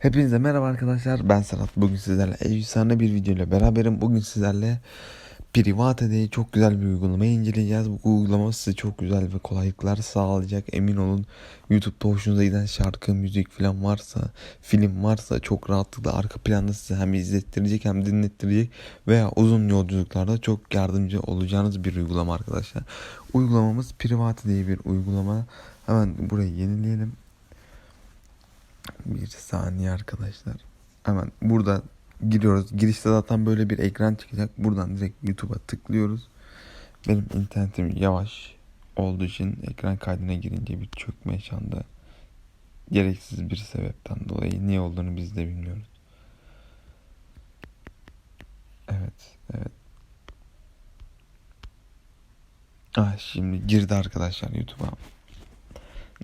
Hepinize merhaba arkadaşlar. Ben Serhat. Bugün sizlerle efsane bir video ile beraberim. Bugün sizlerle Private diye çok güzel bir uygulamayı inceleyeceğiz. Bu uygulama size çok güzel ve kolaylıklar sağlayacak. Emin olun YouTube'da hoşunuza giden şarkı, müzik falan varsa, film varsa çok rahatlıkla arka planda size hem izlettirecek hem dinlettirecek veya uzun yolculuklarda çok yardımcı olacağınız bir uygulama arkadaşlar. Uygulamamız Private diye bir uygulama. Hemen burayı yenileyelim. Bir saniye arkadaşlar. Hemen burada giriyoruz. Girişte zaten böyle bir ekran çıkacak. Buradan direkt YouTube'a tıklıyoruz. Benim internetim yavaş olduğu için ekran kaydına girince bir çökme yaşandı. Gereksiz bir sebepten dolayı niye olduğunu biz de bilmiyoruz. Evet, evet. Ah şimdi girdi arkadaşlar YouTube'a.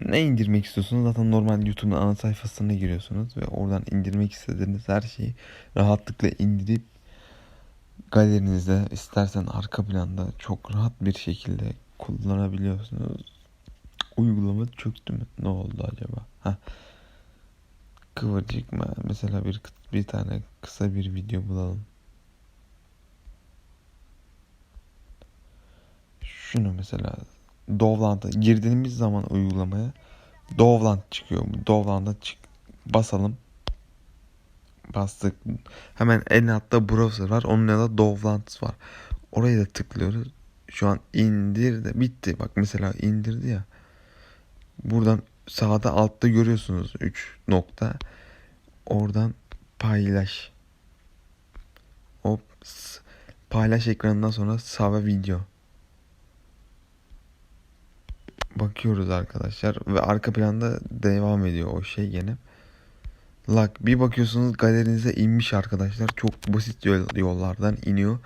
Ne indirmek istiyorsunuz? Zaten normal YouTube'un ana sayfasına giriyorsunuz ve oradan indirmek istediğiniz her şeyi rahatlıkla indirip galerinizde istersen arka planda çok rahat bir şekilde kullanabiliyorsunuz. Uygulama çöktü mü? Ne oldu acaba? Ha. Kıvırcık mı? Mesela bir bir tane kısa bir video bulalım. Şunu mesela Dovland'a girdiğimiz zaman uygulamaya Dovland çıkıyor. Bu Dovland'a çık basalım. Bastık. Hemen en altta browser var. Onun yanında Dovland var. Oraya da tıklıyoruz. Şu an indir de bitti. Bak mesela indirdi ya. Buradan sağda altta görüyorsunuz 3 nokta. Oradan paylaş. Hop. Paylaş ekranından sonra sağ video bakıyoruz arkadaşlar ve arka planda devam ediyor o şey gene. Lak bir bakıyorsunuz galerinize inmiş arkadaşlar. Çok basit yollardan iniyor.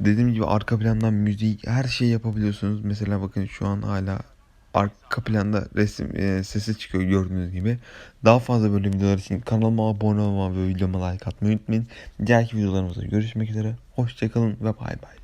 Dediğim gibi arka plandan müzik her şeyi yapabiliyorsunuz. Mesela bakın şu an hala arka planda resim e, sesi çıkıyor gördüğünüz gibi. Daha fazla böyle videolar için kanalıma abone olmayı ve videoma like atmayı unutmayın. Diğer videolarımızda görüşmek üzere. Hoşçakalın ve bay bay.